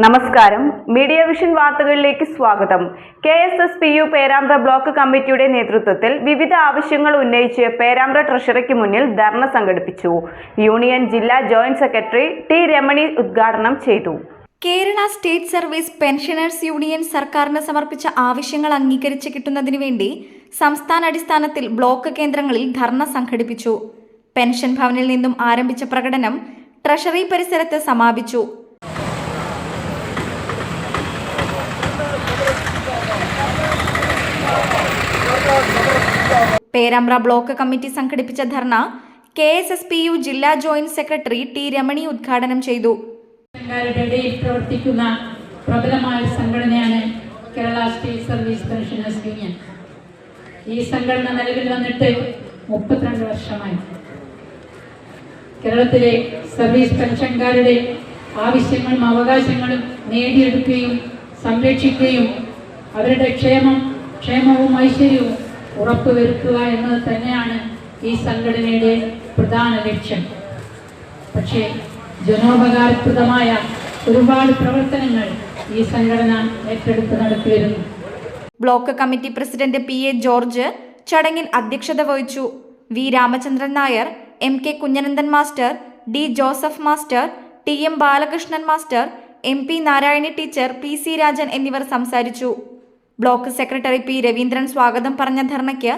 നമസ്കാരം. Media vision വാർത്തകളിലേക്ക് സ്വാഗതം. K S S P U Perambra block കമ്മിറ്റിയുടെ നേതൃത്വത്തിൽ വിവിധ ആവശ്യങ്ങൾ ഉന്നയിച്ച് പേരാമ്പ്ര ട്രഷറിക്ക് മുന്നിൽ ധർണ സംഘടിപ്പിച്ചു. യൂണിയൻ ജില്ലാ ജോയിന്റ് സെക്രട്ടറി ടി രമണി ഉദ്ഘാടനം ചെയ്തു. Kerala state service pensioners union സർക്കാരിന് സമർപ്പിച്ച ആവശ്യങ്ങൾ അംഗീകരിച്ച് കിട്ടുന്നതിന് വേണ്ടി സംസ്ഥാന അടിസ്ഥാനത്തിൽ ബ്ലോക്ക് കേന്ദ്രങ്ങളിൽ ധർണ സംഘടിപ്പിച്ചു. പെൻഷൻ ഭവനിൽ നിന്നും ആരംഭിച്ച പ്രകടനം ട്രഷറി പരിസരത്ത് സമാപിച്ചു. പേരാമ്പ്ര ബ്ലോക്ക് കമ്മിറ്റി സംഘടിപ്പിച്ച dharna K S S P U ജില്ലാ ജോയിന്റ് സെക്രട്ടറി ടി രമണി ഉദ്ഘാടനം ചെയ്തു. പ്രവർത്തിക്കുന്ന പ്രബലമായ സംഘടനയാണ് Kerala state service pensioners union. ഈ സംഘടന നിലവിൽ വന്നിട്ട് മുപ്പത്തിരണ്ട് വർഷമായി. കേരളത്തിലെ സർവീസ് പെൻഷൻകാരുടെ ആവശ്യങ്ങളും അവകാശങ്ങളും നേടിയെടുക്കുകയും സംരക്ഷിക്കുകയും അവരുടെ ക്ഷേമം ക്ഷേമവും ഐശ്വര്യവും ഉറപ്പുവരുത്തുക എന്നത് തന്നെയാണ് ഈ സംഘടനയുടെ പ്രധാന ലക്ഷ്യം. പക്ഷേ ജനോപകാരപ്രദമായ ഒരുപാട് പ്രവർത്തനങ്ങൾ ഈ സംഘടന ഏറ്റെടുത്ത് നടത്തിവരുന്നു. Block committee president P A George ചടങ്ങിൽ അധ്യക്ഷത വഹിച്ചു V Ramachandran Nair M K Kunhanandan master D Joseph master T M Balakrishnan master M P Narayani teacher P C Rajan എന്നിവർ സംസാരിച്ചു. ബ്ലോക്ക് സെക്രട്ടറി പി രവീന്ദ്രൻ സ്വാഗതം പറഞ്ഞ ധർണയ്ക്ക്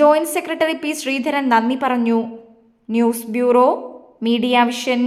ജോയിന്റ് സെക്രട്ടറി പി ശ്രീധരൻ നന്ദി പറഞ്ഞു. News bureau Media Vision.